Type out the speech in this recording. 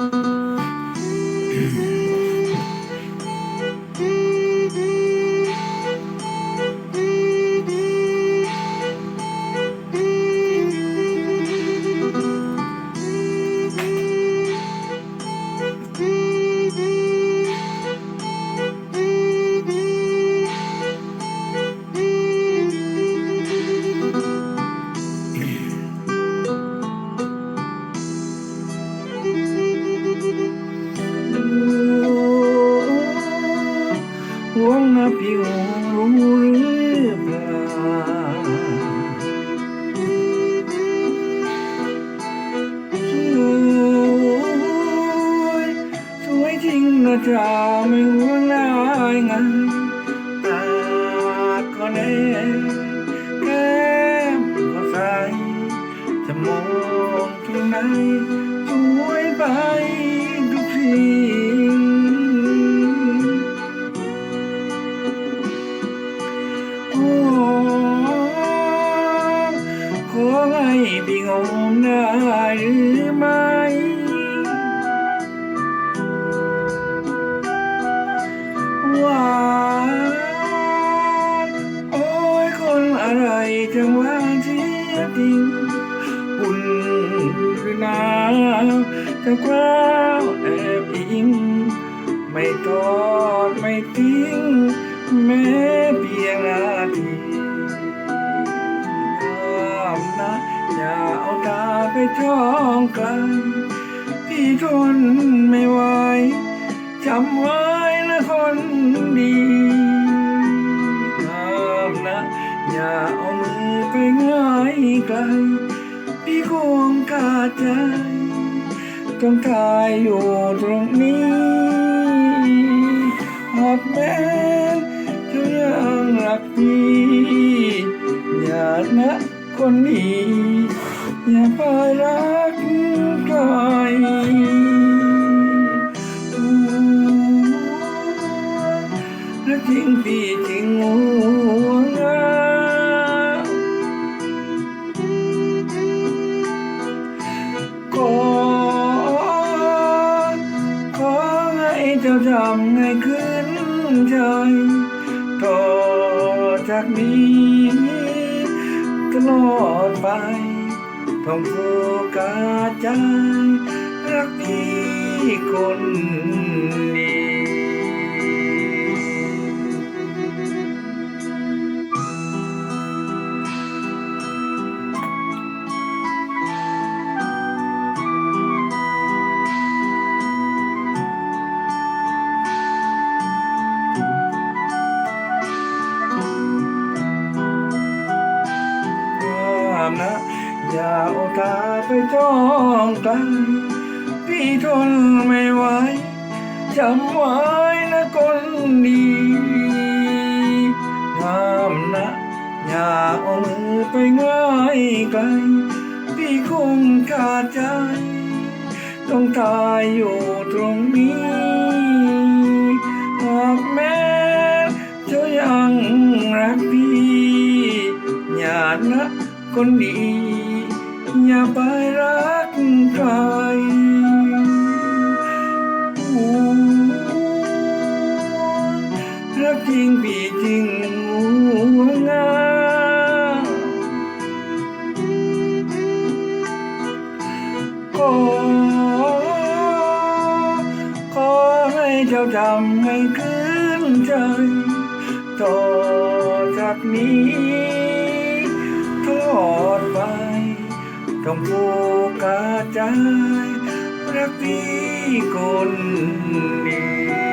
ห่ วงนะพี่ห่วงรู้หรือเปล่าสวยสวยจริงนะจ๊ะไม่ห่วงนายไงตาก็แน่แก้มก็ใสจะมองที่ไหนสวยไปทุกสิ่ ขอให้พี่งมได้หรือไม่หวานโอ้ยคนอะไรจังว่าเสียจริงอุ่นหรือหนาวจะกว้าแอบอิงไม่ทอดไม่ทิ้งแม้ ยงนาทีห้ามนะอย่าเอาตาไปจ้องไกลพี่ทนไม่ไหวจำไว้นะคนดีห้ามนะอย่าเอามือไปง่ายไกลพี่คงขาดใจต้องตายอยู่ตรงนี้หากแม้ คนดีอย่าไปรักใครและจริงพี่จริงห่วงนะขอขอให้เจ้าจำให้ขึ้นใจต่อจากนี้ ตลอดไปท้องฟูกาใจ รักพี่คนดีห้ ร้องไกลพี่ทนไม่ไหวจำไว้นะคนดีห้ามนะอย่าเอามือไปง่ายไกล พี่คงขาดใจ ต้องตายอยู่ตรงนี้ หากแม้เธอยังรักพี่อย่านะคนดี อย่าไปรักใครรักจริงพี่จริงห่วงงาขอขอให้เจ้าจำให้ขึ้นใจต่อจากนี้ตลอดไป ต้องโฟกัสใจรักพี่คนนี้